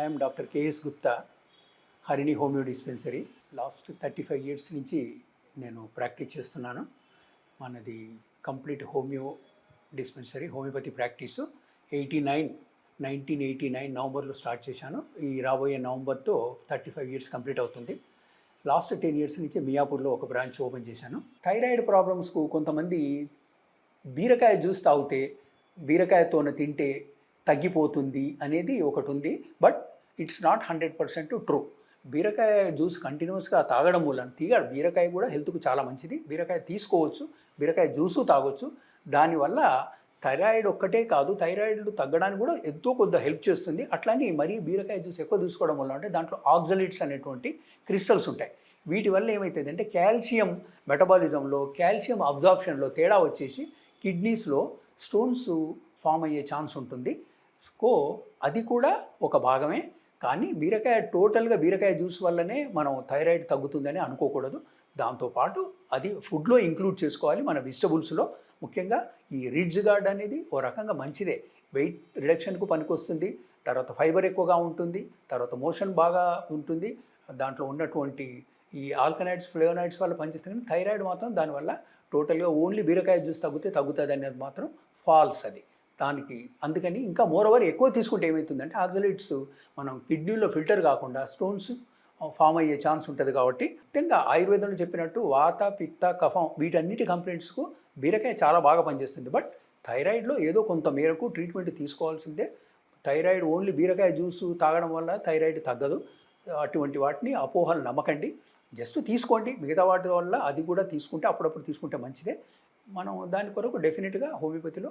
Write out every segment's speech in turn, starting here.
I'm doctor KS Gupta Harini homeo dispensary last thirty five years నుంచి నేను practice చేస్తున్నాను. మనది complete homeo dispensary homeopathy practice eighty nine nineteen eighty nine నవంబర్లో start చేశాను. ఈ రాబోయే నవంబర్తో థర్టీ ఫైవ్ ఇయర్స్ కంప్లీట్ అవుతుంది. లాస్ట్ టెన్ ఇయర్స్ నుంచి మియాపూర్లో ఒక బ్రాంచ్ ఓపెన్ చేశాను. థైరాయిడ్ ప్రాబ్లమ్స్కు కొంతమంది బీరకాయ జ్యూస్ తాగితే బీరకాయతోన తింటే తగ్గిపోతుంది అనేది ఒకటి ఉంది but it's not hundred percent true బీరకాయ జ్యూస్ కంటిన్యూస్గా తాగడం వలన తీగ బీరకాయ కూడా హెల్త్కు చాలా మంచిది. బీరకాయ తీసుకోవచ్చు బీరకాయ జ్యూసు తాగొచ్చు. దానివల్ల థైరాయిడ్ ఒక్కటే కాదు థైరాయిడ్ తగ్గడానికి కూడా ఎంతో కొంత హెల్ప్ చేస్తుంది. అట్లానే మరీ బీరకాయ జ్యూస్ ఎక్కువ తీసుకోవడం వల్ల అంటే దాంట్లో ఆక్సలేట్స్ అనేటువంటి క్రిస్టల్స్ ఉంటాయి. వీటి వల్ల ఏమవుతుందంటే కాల్షియం మెటబాలిజంలో కాల్షియం అబ్జార్ప్షన్లో తేడా వచ్చేసి కిడ్నీస్లో స్టోన్స్ ఫామ్ అయ్యే ఛాన్స్ ఉంటుంది. సో అది కూడా ఒక భాగమే. కానీ బీరకాయ టోటల్గా బీరకాయ జ్యూస్ వల్లనే మనం థైరాయిడ్ తగ్గుతుందని అనుకోకూడదు. దాంతోపాటు అది ఫుడ్లో ఇంక్లూడ్ చేసుకోవాలి మన వెజిటబుల్స్లో. ముఖ్యంగా ఈ రిడ్జ్ గార్డ్ అనేది ఓ రకంగా మంచిదే. వెయిట్ రిడక్షన్కు పనికొస్తుంది. తర్వాత ఫైబర్ ఎక్కువగా ఉంటుంది. తర్వాత మోషన్ బాగా ఉంటుంది. దాంట్లో ఉన్నటువంటి ఈ ఆల్కనైడ్స్ ఫ్లేవనాయిడ్స్ వల్ల పనిచేస్తుంది. థైరాయిడ్ మాత్రం దానివల్ల టోటల్గా ఓన్లీ బీరకాయ జ్యూస్ తగ్గితే తగ్గుతుంది అనేది మాత్రం ఫాల్స్ అది. దానికి. అందుకని ఇంకా మోరవర్ ఎక్కువ తీసుకుంటే ఏమవుతుందంటే ఆక్సలేట్స్ మనం కిడ్నీలో ఫిల్టర్ కాకుండా స్టోన్స్ ఫామ్ uh, అయ్యే ఛాన్స్ ఉంటుంది కాబట్టి. ముఖ్యంగా ఆయుర్వేదంలో చెప్పినట్టు వాత పిత్త కఫం వీటన్నిటి కంప్లైంట్స్కు బీరకాయ చాలా బాగా పనిచేస్తుంది. బట్ థైరాయిడ్లో ఏదో కొంత మేరకు ట్రీట్మెంట్ తీసుకోవాల్సిందే. థైరాయిడ్ ఓన్లీ బీరకాయ జ్యూస్ తాగడం వల్ల థైరాయిడ్ తగ్గదు. అటువంటి వాటిని అపోహలు నమ్మకండి. జస్ట్ తీసుకోండి. మిగతా వాటి వల్ల అది కూడా తీసుకుంటే అప్పుడప్పుడు తీసుకుంటే మంచిదే. మనం దాని కొరకు డెఫినెట్గా హోమియోపతిలో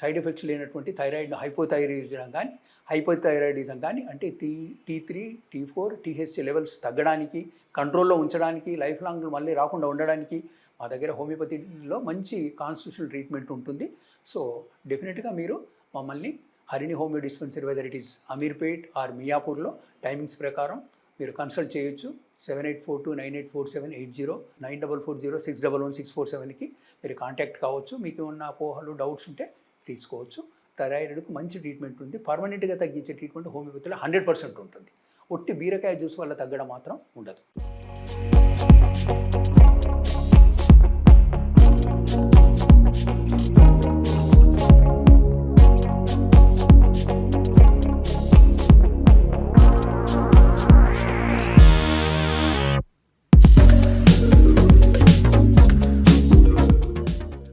సైడ్ ఎఫెక్ట్స్ లేనటువంటి థైరాయిడ్ హైపోథైరాయిడిజం కానీ హైపోథైరాయిడిజం కానీ అంటే T T three T four TH levels తగ్గడానికి కంట్రోల్లో ఉంచడానికి లైఫ్ లాంగ్ మళ్ళీ రాకుండా ఉండడానికి మా దగ్గర హోమియోపతిలో మంచి కాన్స్టిట్యూషనల్ ట్రీట్మెంట్ ఉంటుంది. సో డెఫినెట్గా మీరు మమ్మల్ని Harini homeo dispensary whether it is Ameerpet or మియాపూర్లో timings ప్రకారం మీరు కన్సల్ట్ చేయొచ్చు. Seven eight four two nine eight four seven eight zero nine double four zero six double one six four సెవెన్కి మీరు contact కావచ్చు. మీకు ఏమన్నా అపోహలు డౌట్స్ ఉంటే తీసుకోవచ్చు. థైరాయిడ్కు మంచి ట్రీట్మెంట్ ఉంది. పర్మనెంట్గా తగ్గించే ట్రీట్మెంట్ హోమియోపతిలో హండ్రెడ్ పర్సెంట్ ఉంటుంది. ఒట్టి బీరకాయ జ్యూస్ వల్ల తగ్గడం మాత్రం ఉండదు.